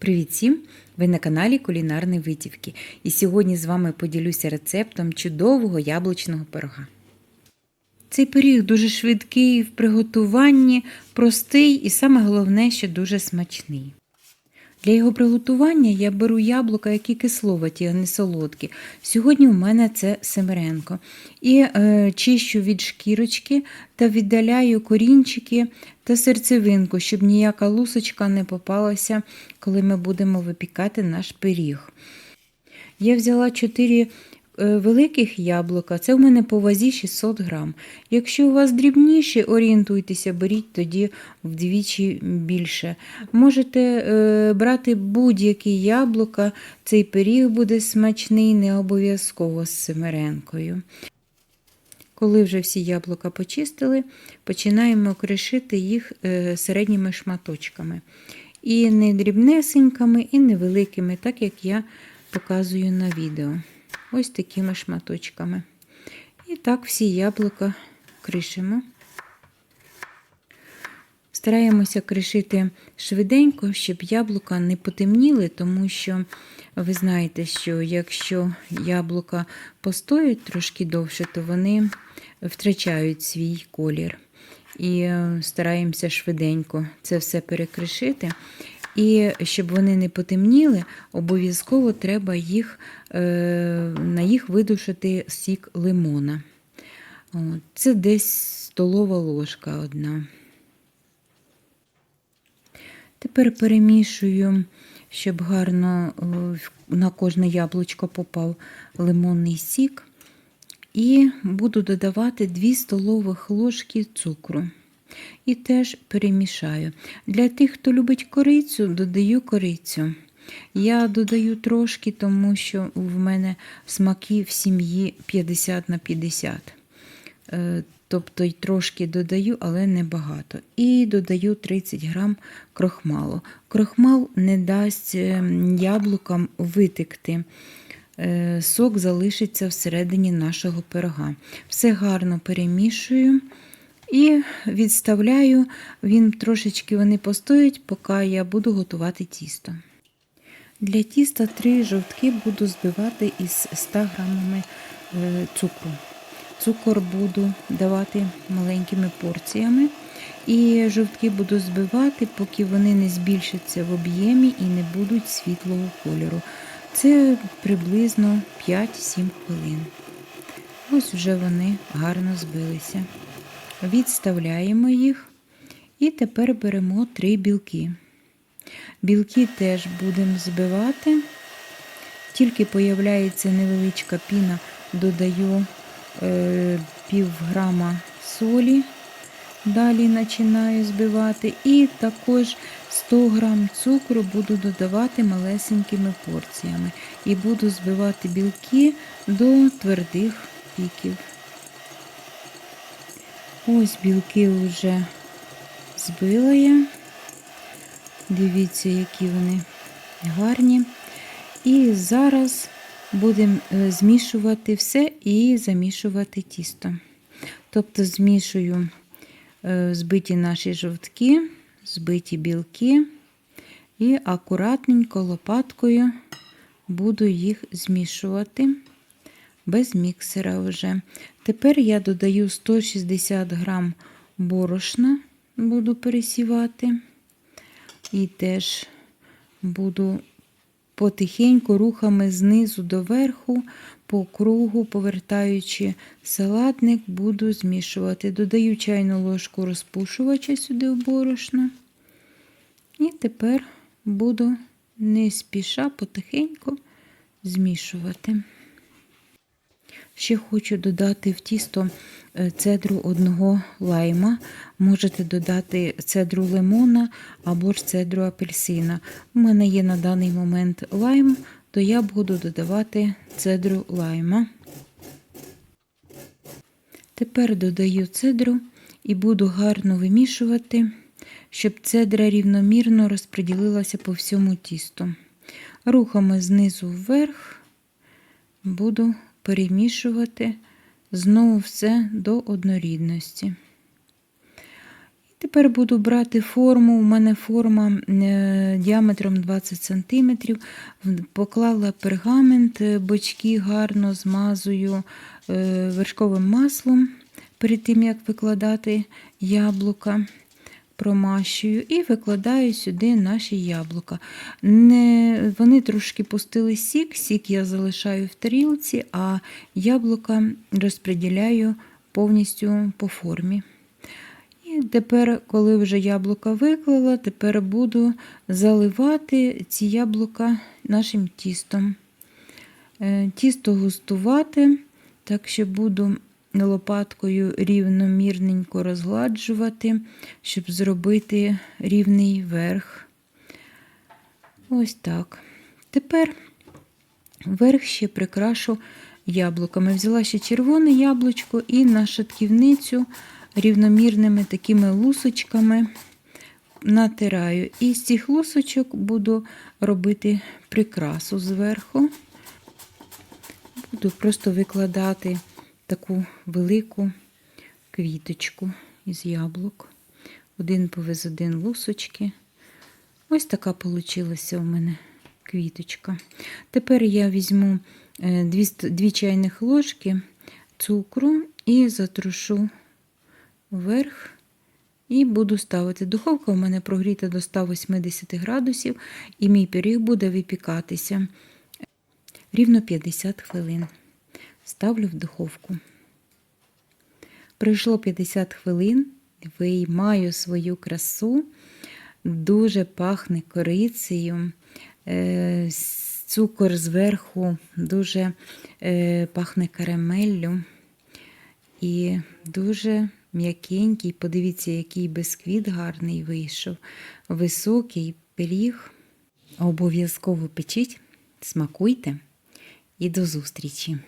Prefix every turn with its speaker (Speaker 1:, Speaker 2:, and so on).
Speaker 1: Привіт всім! Ви на каналі Кулінарні Витівки. І сьогодні з вами поділюся рецептом чудового яблучного пирога. Цей пиріг дуже швидкий в приготуванні, простий і саме головне, що дуже смачний. Для його приготування я беру яблука, які кисловаті, а не солодкі. Сьогодні у мене це семеренко. І е, чищу від шкірочки та віддаляю корінчики та серцевинку, щоб ніяка лусочка не попалася, коли ми будемо випікати наш пиріг. Я взяла 4 великих яблука, це в мене по вазі 600 грам. Якщо у вас дрібніші, орієнтуйтеся, беріть тоді вдвічі більше. Можете е, брати будь-які яблука, цей пиріг буде смачний, не обов'язково з семеренкою. Коли вже всі яблука почистили, починаємо кришити їх е, середніми шматочками. І не дрібнесенькими, і невеликими, так як я показую на відео ось такими шматочками. І так всі яблука кришимо. Стараємося кришити швиденько, щоб яблука не потемніли, тому що ви знаєте, що якщо яблука постоять трошки довше, то вони втрачають свій колір. І стараємося швиденько це все перекришити. І щоб вони не потемніли, обов'язково треба їх, е, на їх видушити сік лимона. Це десь столова ложка одна. Тепер перемішую, щоб гарно на кожне яблучко попав лимонний сік. І буду додавати 2 столових ложки цукру. І теж перемішаю. Для тих, хто любить корицю, додаю корицю. Я додаю трошки, тому що в мене смаки в сім'ї 50 на 50. Е, тобто й трошки додаю, але не багато. І додаю 30 грам крохмалу. Крохмал не дасть ем, яблукам витекти. Е, сок залишиться всередині нашого пирога. Все гарно перемішую. І відставляю, він трошечки вони постоять, поки я буду готувати тісто. Для тіста три жовтки буду збивати із 100 грамами е, цукру. Цукор буду давати маленькими порціями. І жовтки буду збивати, поки вони не збільшаться в об'ємі і не будуть світлого кольору. Це приблизно 5-7 хвилин. Ось вже вони гарно збилися. Відставляємо їх і тепер беремо три білки. Білки теж будемо збивати, тільки появляється невеличка піна, додаю е, пів грама солі, далі починаю збивати, і також 100 грам цукру буду додавати малесенькими порціями. І буду збивати білки до твердих піків. Ось білки вже збила я. Дивіться, які вони гарні. І зараз будемо е, змішувати все і замішувати тісто. Тобто змішую е, збиті наші жовтки, збиті білки і акуратненько лопаткою буду їх змішувати без міксера вже. Тепер я додаю 160 грам борошна, буду пересівати, і теж буду потихеньку рухами знизу до верху, по кругу, повертаючи салатник, буду змішувати. Додаю чайну ложку розпушувача сюди в борошно. І тепер буду не спіша потихеньку змішувати. Ще хочу додати в тісто е, цедру одного лайма. Можете додати цедру лимона або ж цедру апельсина. У мене є на даний момент лайм, то я буду додавати цедру лайма. Тепер додаю цедру і буду гарно вимішувати, щоб цедра рівномірно розподілилася по всьому тісту. Рухами знизу вверх буду перемішувати знову все до однорідності. І Тепер буду брати форму. У мене форма е, діаметром 20 см. Поклала пергамент, е, бочки гарно змазую е, вершковим маслом перед тим, як викладати яблука. Промащую і викладаю сюди наші яблука. Не, вони трошки пустили сік, сік я залишаю в тарілці, а яблука розподіляю повністю по формі. І тепер, коли вже яблука виклала, тепер буду заливати ці яблука нашим тістом. Е, Тісто густувати, так що буду лопаткою рівномірненько розгладжувати, щоб зробити рівний верх. Ось так. Тепер верх ще прикрашу яблуками. Взяла ще червоне яблучко і на шатківницю рівномірними такими лусочками натираю. І з цих лусочок буду робити прикрасу зверху. Буду просто викладати таку велику квіточку із яблук. Один повез один лусочки. Ось така получилася у мене квіточка. Тепер я візьму 2, 2 чайних ложки цукру і затрушу вверх і буду ставити. Духовка у мене прогріта до 180 градусів, і мій пиріг буде випікатися рівно 50 хвилин. Ставлю в духовку. Пройшло 50 хвилин, виймаю свою красу, дуже пахне корицею, е, цукор зверху дуже е, пахне карамеллю і дуже м'якенький. Подивіться, який бисквіт гарний вийшов. Високий пиріг. Обов'язково печіть, смакуйте і до зустрічі!